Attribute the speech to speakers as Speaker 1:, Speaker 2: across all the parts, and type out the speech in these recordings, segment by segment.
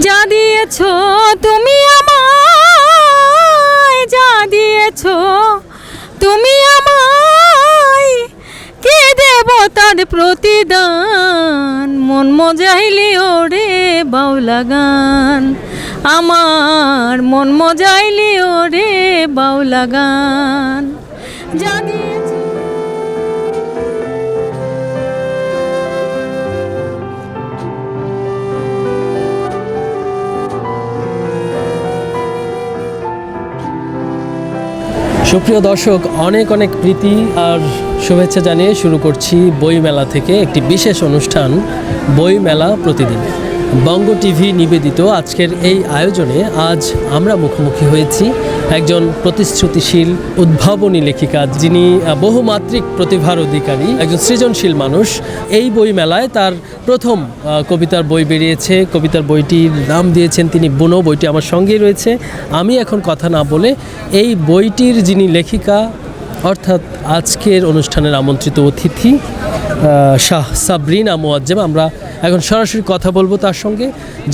Speaker 1: যা দিয়েছ তুমি আমায়, যা দিয়েছ তুমি আমায়, কে দেব তার প্রতিদান? মন মজাইলি ওরে বাউলা গান, আমার মন মজাইলি ওরে বাউলা গান। যা
Speaker 2: সুপ্রিয় দর্শক, অনেক অনেক প্রীতি আর শুভেচ্ছা জানিয়ে শুরু করছি বইমেলা থেকে একটি বিশেষ অনুষ্ঠান, বইমেলা প্রতিদিন। বঙ্গ টিভি নিবেদিত আজকের এই আয়োজনে আজ আমরা মুখোমুখি হয়েছি একজন প্রতিশ্রুতিশীল, উদ্ভাবনী লেখিকা যিনি বহুমাত্রিক প্রতিভার অধিকারী, একজন সৃজনশীল মানুষ। এই বই মেলায় তার প্রথম কবিতার বই বেরিয়েছে। কবিতার বইটির নাম দিয়েছেন তিনি বুনো, বইটি আমার সঙ্গেই রয়েছে। আমি এখন কথা না বলে এই বইটির যিনি লেখিকা অর্থাৎ আজকের অনুষ্ঠানের আমন্ত্রিত অতিথি শাহ সাবরিনা মোয়াজ্জেম আমরা এখন সরাসরি কথা বলব তার সঙ্গে,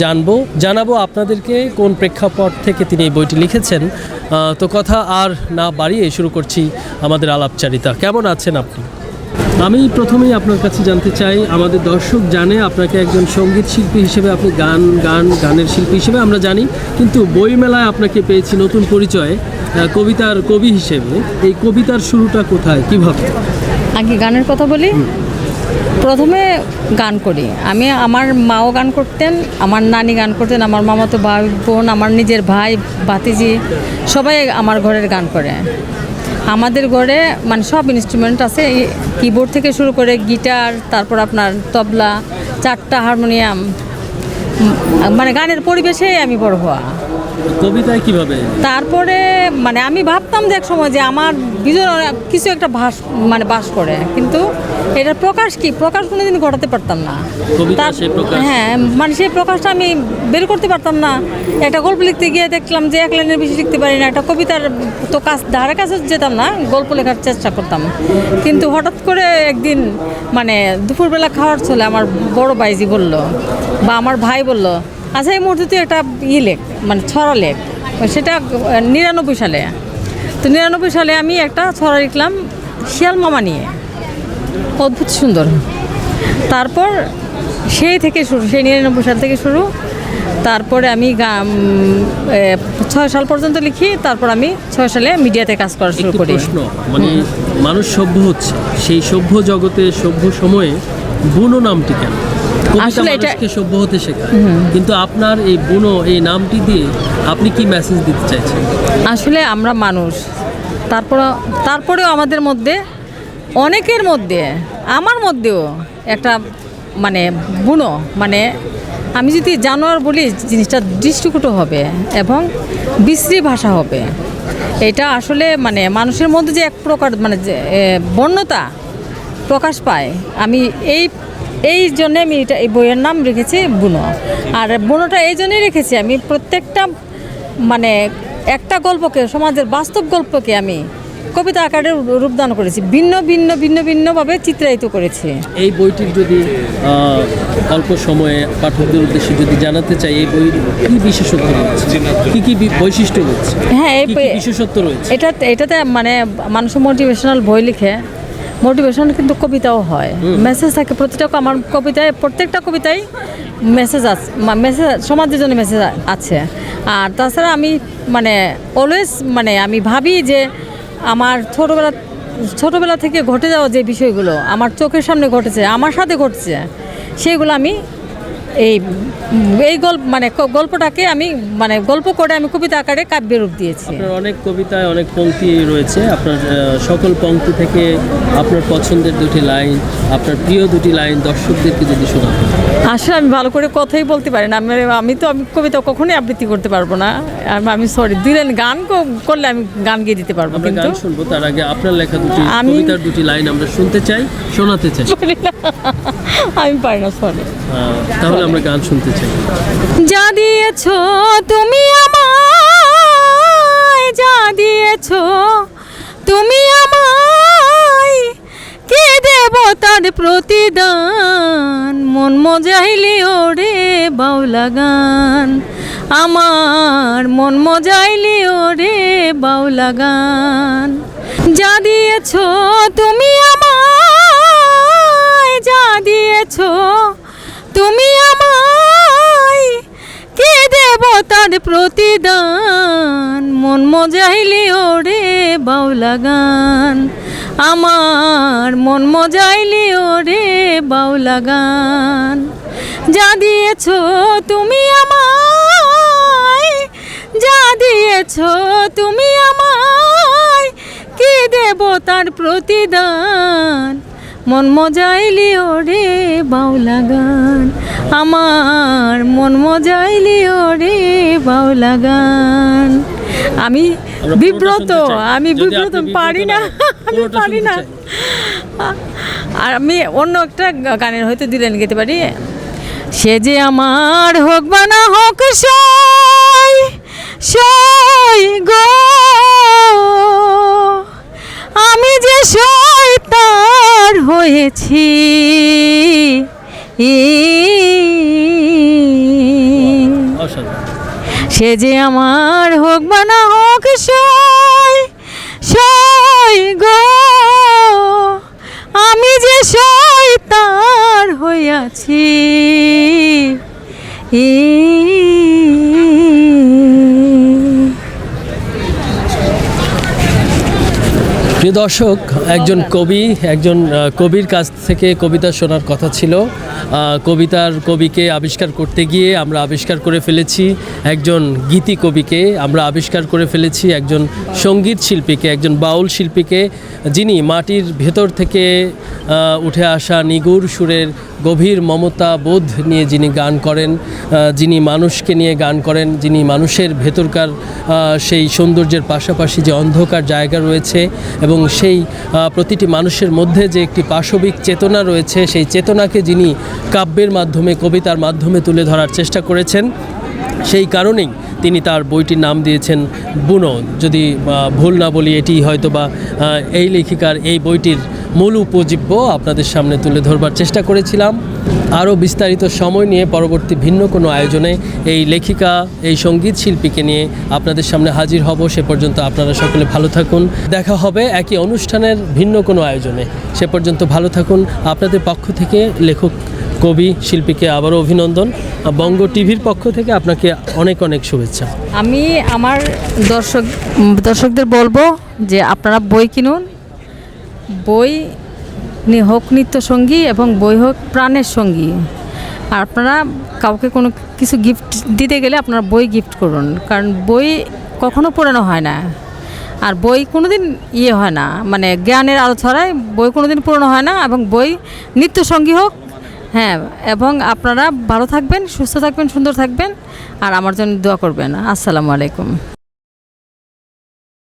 Speaker 2: জানব, জানাব আপনাদেরকে কোন প্রেক্ষাপট থেকে তিনি এই বইটি লিখেছেন। তো কথা আর না বাড়িয়ে শুরু করছি আমাদের আলাপচারিতা। কেমন আছেন আপনি? আমি প্রথমেই আপনার কাছে জানতে চাই আমাদের দর্শক জানে আপনাকে একজন সংগীত শিল্পী হিসেবে আপনি গান গান গানের শিল্পী হিসেবে আমরা জানি কিন্তু বইমেলায় আপনাকে পেয়েছি নতুন পরিচয়ে কবিতার কবি হিসেবে। এই কবিতার শুরুটা কোথায় কীভাবে?
Speaker 1: আগে গানের কথা বলি? প্রথমে গান করি। আমি আমার মাও গান করতেন আমার নানি গান করতেন আমার মামাতো ভাই বোন আমার নিজের ভাই ভাতিজি সবাই আমার ঘরের গান করে। আমাদের ঘরে মানে সব ইনস্ট্রুমেন্ট আছে। কিবোর্ড থেকে শুরু করে গিটার তারপর আপনার তবলা, চারটা হারমোনিয়াম মানে গানের পরিবেশে আমি বড় হওয়া।
Speaker 2: কবিতায় কীভাবে?
Speaker 1: তারপরে মানে আমি ভাবতাম যে এক সময় যে আমার ভিতরে কিছু একটা ভাস মানে বাস করে কিন্তু এটার প্রকাশ কি? প্রকাশ কোনোদিন ঘটাতে পারতাম না। হ্যাঁ মানে সেই প্রকাশটা আমি বের করতে পারতাম না। একটা গল্প লিখতে গিয়ে দেখলাম যে এক লাইনের বেশি লিখতে পারি না। একটা কবিতার তো কাজ ধারে কাছে যেতাম না গল্প লেখার চেষ্টা করতাম। কিন্তু হঠাৎ করে একদিন মানে দুপুরবেলা খাওয়ার চলে আমার বড় ভাইজি বলল বা আমার ভাই বলল আচ্ছা এই মুহূর্তে একটা ইয়ে লেখ মানে ছড়া লেখ সেটা নিরানব্বই সালে। তো নিরানব্বই সালে আমি একটা ছড়া লিখলাম শিয়াল মামা নিয়ে। অদ্ভুত সুন্দর। তারপর সেই থেকে শুরু সেই নিরানব্বই সাল থেকে শুরু। তারপরে আমি গা- ছয় সাল পর্যন্ত লিখি তারপর আমি ছয় সালে মিডিয়াতে কাজ করা শুরু করি।
Speaker 2: প্রশ্ন মানে মানুষ সভ্য হচ্ছে সেই সভ্য জগতে সভ্য সময়ে বুনো নামটি কেন?
Speaker 1: আসলে এটা-
Speaker 2: সভ্য হতে শেখায়। কিন্তু আপনার এই বুনো এই নামটি দিয়ে আপনি কি মেসেজ দিতে চাইছেন?
Speaker 1: আসলে আমরা মানুষ। তারপর তারপরেও আমাদের মধ্যে অনেকের মধ্যে আমার মধ্যেও একটা মানে বুনো মানে আমি যদি জানোয়ার বলি জিনিসটা দৃষ্টিকটু হবে এবং বিশ্রী ভাষা হবে। এটা আসলে মানে মানুষের মধ্যে যে এক প্রকার মানে যে বন্যতা প্রকাশ পায় আমি এই এই জন্যে আমি এটা এই বইয়ের নাম রেখেছি বুনো। আর বুনোটা এই জন্যই রেখেছি আমি প্রত্যেকটা মানে একটা গল্পকে সমাজের বাস্তব গল্পকে আমি কবিতা আকারে রূপদান করেছি ভিন্ন ভিন্ন ভিন্ন ভিন্নভাবে চিত্রায়িত করেছি।
Speaker 2: এই বইটির যদি অল্প সময়ে পাঠকদের উদ্দেশ্যে যদি জানাতে চাই এই বইয়ের কি বিশেষত্ব রয়েছে? কি কি বৈশিষ্ট্য রয়েছে?
Speaker 1: হ্যাঁ এই বই-
Speaker 2: বিশেষত্ব রয়েছে?
Speaker 1: এটা এটাতে মানে মানুষ মোটিভেশনাল বই লিখে মোটিভেশন কিন্তু কবিতাও হয়। মেসেজ থাকে প্রতিটা আমার কবিতায় প্রত্যেকটা কবিতায় মেসেজ আছে মেসেজ সমাজের জন্য মেসেজ আছে। আর তাছাড়া আমি মানে অলওয়েজ মানে আমি ভাবি যে আমার ছোটোবেলা ছোটোবেলা থেকে ঘটে যাওয়া যে বিষয়গুলো আমার চোখের সামনে ঘটেছে আমার সাথে ঘটছে সেগুলো আমি এই এই গল্প মানে গল্পটাকে আমি মানে গল্প করে আমি কবিতা আকারে কাব্য রূপ দিয়েছি।
Speaker 2: অনেক কবিতায় অনেক পংক্তি রয়েছে। আপনার সকল পংক্তি থেকে আপনার পছন্দের দুটি লাইন আপনার প্রিয় দুটি লাইন দর্শকদেরকে যদি শোনা
Speaker 1: আসলে আমি ভালো করে কথাই বলতে পারি না। আমি আমি তো আমি কবিতা কখনোই আবৃত্তি করতে পারব না। আমি- সরি দিলেন গান করলে আমি গান গিয়ে দিতে পারব কিন্তু।
Speaker 2: গান শুনব তার আগে আপনার লেখা দুটি কবিতার দুটি লাইন আমরা শুনতে চাই শোনাতে চাই।
Speaker 1: আমি পারি না সরি
Speaker 2: তাহলে আমরা গান শুনতে চাই।
Speaker 1: যা দিয়েছ তুমি আমায়, যা দিয়েছ তুমি আমায়, কে দেব তার প্রতিদান? মন মজাইলি ওরে বাউলা গান, আমার মন মজাইলি ওরে বাউলা গান। যা দিয়েছ তুমি আমায়, যা দিয়েছ তুমি আমায় কে দেব তার প্রতিদান। মন মজাইলি ওরে বাউলা গান। আমার মন মজাইলি ওরে বাউলা গান। যা দিয়েছ তুমি আমায়, যা দিয়েছ তুমি আমায়, কি দেব তার প্রতিদান? মন মজাইলি ওরে বাউলা গান। আমার মন মজাইলি ওরে বাউলা গান। আমি বিব্রত আমি বিব্রত পারি না। আমি পারি না। আর আমি অন্য একটা গানের হয়তো দিলেন গেতে পারি। সে যে আমার হোক বা না হোক সই সই গো। আমি যে সই তার হয়েছি
Speaker 2: অসাধারণ
Speaker 1: সে যে আমার হোক বা না হোক সই সই গো। আমি যে সই তার হইয়াছি
Speaker 2: প্রিয় দর্শক একজন কবি একজন কবির কাছ থেকে কবিতা শোনার কথা ছিল। কবিতার কবিকে আবিষ্কার করতে গিয়ে আমরা আবিষ্কার করে ফেলেছি একজন গীতি কবিকে, আমরা আবিষ্কার করে ফেলেছি একজন সংগীত শিল্পীকে, একজন বাউল শিল্পীকে, যিনি মাটির ভেতর থেকে উঠে আসা নিগুর সুরের গভীর মমতা বোধ নিয়ে যিনি গান করেন যিনি মানুষকে নিয়ে গান করেন, যিনি মানুষের ভেতরকার সেই সৌন্দর্যের পাশাপাশি যে অন্ধকার জায়গা রয়েছে এবং সেই প্রতিটি মানুষের মধ্যে যে একটি পাশবিক চেতনা রয়েছে, সেই চেতনাকে যিনি কাব্যের মাধ্যমে, কবিতার মাধ্যমে তুলে ধরার চেষ্টা করেছেন। সেই কারণেই তিনি তার বইটির নাম দিয়েছেন বুনো। যদি ভুল না বলি, এটি হয়তো বা এই লেখিকার এই বইটির মূল উপজীব্য আপনাদের সামনে তুলে ধরবার চেষ্টা করেছিলাম। আরও বিস্তারিত সময় নিয়ে পরবর্তী ভিন্ন কোনো আয়োজনে এই লেখিকা, এই সংগীত শিল্পীকে নিয়ে আপনাদের সামনে হাজির হব। সে পর্যন্ত আপনারা সকলে ভালো থাকুন। দেখা হবে একই অনুষ্ঠানের ভিন্ন কোনো আয়োজনে। সে পর্যন্ত ভালো থাকুন। আপনাদের পক্ষ থেকে লেখক কবি, শিল্পীকে আবারও অভিনন্দন। বঙ্গ টিভির পক্ষ থেকে আপনাকে অনেক অনেক শুভেচ্ছা।
Speaker 1: আমি আমার দর্শক দর্শকদের বলব যে আপনারা বই কিনুন। বই হোক নিত্য সঙ্গী এবং বই হোক প্রাণের সঙ্গী। আর আপনারা কাউকে কোনো কিছু গিফট দিতে গেলে আপনারা বই গিফট করুন। কারণ বই কখনো পুরানো হয় না। আর বই কোনোদিন ইয়ে হয় না। মানে জ্ঞানের আলো ছড়ায় বই কোনোদিন পুরনো হয় না এবং বই নিত্য সঙ্গী হোক হ্যাঁ এবং আপনারা ভালো থাকবেন, সুস্থ থাকবেন, সুন্দর থাকবেন, আর আমার জন্য দোয়া করবেন। আসসালামু আলাইকুম।